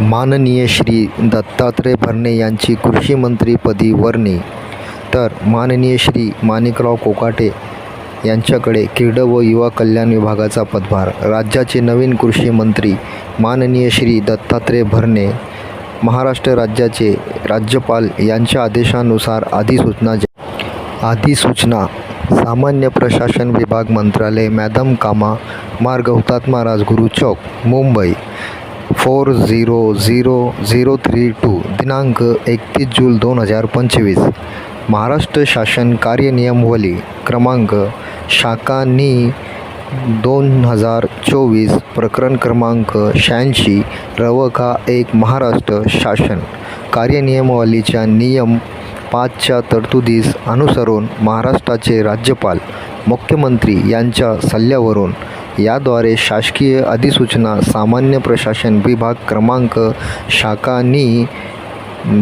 माननीय श्री दत्तात्रय भरणे यांची कृषी मंत्रीपदी वर्णी. तर माननीय श्री माणिकराव कोकाटे यांच्याकडे क्रीडा व युवा कल्याण विभागाचा पदभार. राज्याचे नवीन कृषी मंत्री माननीय श्री दत्तात्रय भरणे महाराष्ट्र राज्याचे राज्यपाल यांच्या आदेशानुसार अधिसूचना जा अधिसूचना सामान्य प्रशासन विभाग मंत्रालय मॅदम कामा मार्ग हुतात्मा राजगुरू चौक Mumbai. Four zero zero zero three two दिनांक एकतीस जून दोन हजार पंचवीस. महाराष्ट्र शासन कार्यनियमवली क्रमांक शाखा नी दोन हजार चोवीस प्रकरण क्रमांक शहाऐंशी रवका एक महाराष्ट्र शासन. कार्यनियमावलीच्या नियम पाचच्या तरतुदीस अनुसरून महाराष्ट्राचे राज्यपाल मुख्यमंत्री यांच्या सल्ल्यावरून याद्वारे शासकीय अधिसूचना सामान्य प्रशासन विभाग क्रमांक शाखा नी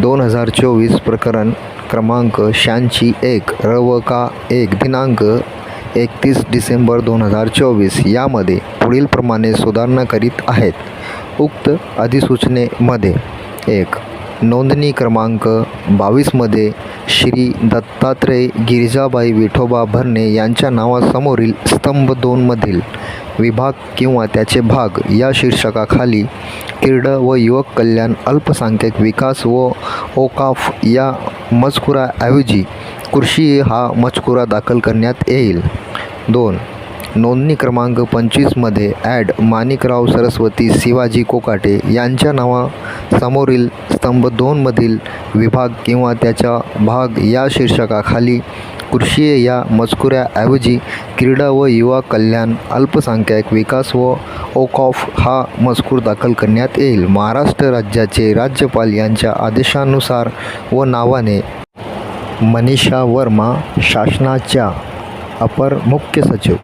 दोन हजार चोवीस प्रकरण क्रमांक शहाऐंशी एक रवका एक दिनांक एकतीस डिसेंबर दोन हजार चोवीस यामध्ये पुढीलप्रमाणे सुधारणा करीत आहेत. उक्त अधिसूचनेमध्ये एक नोंदणी क्रमांक बावीसमध्ये श्री दत्तात्रय गिरिजाबाई विठोबा भरणे यांच्या नावासमोरील स्तंभ दोनमधील विभाग किंवा त्याचे भाग या शीर्षकाखाली क्रीडा व युवक कल्याण अल्पसंख्याक विकास व ओकाफ या मजकुराऐवजी कृषी हा मजकुरा दाखल करण्यात येईल. दोन नोंदणी क्रमांक पंचवीसमध्ये ॲड माणिकराव सरस्वती शिवाजी कोकाटे यांच्या नावासमोरील स्तंभ दोनमधील विभाग किंवा त्याचा भाग या शीर्षकाखाली कृषीय या मजकुऱ्याऐवजी क्रीडा व युवा कल्याण अल्पसंख्याक विकास व ओकॉफ हा मजकूर दाखल करण्यात येईल. महाराष्ट्र राज्याचे राज्यपाल यांच्या आदेशानुसार व नावाने मनीषा वर्मा शासनाच्या अपर मुख्य सचिव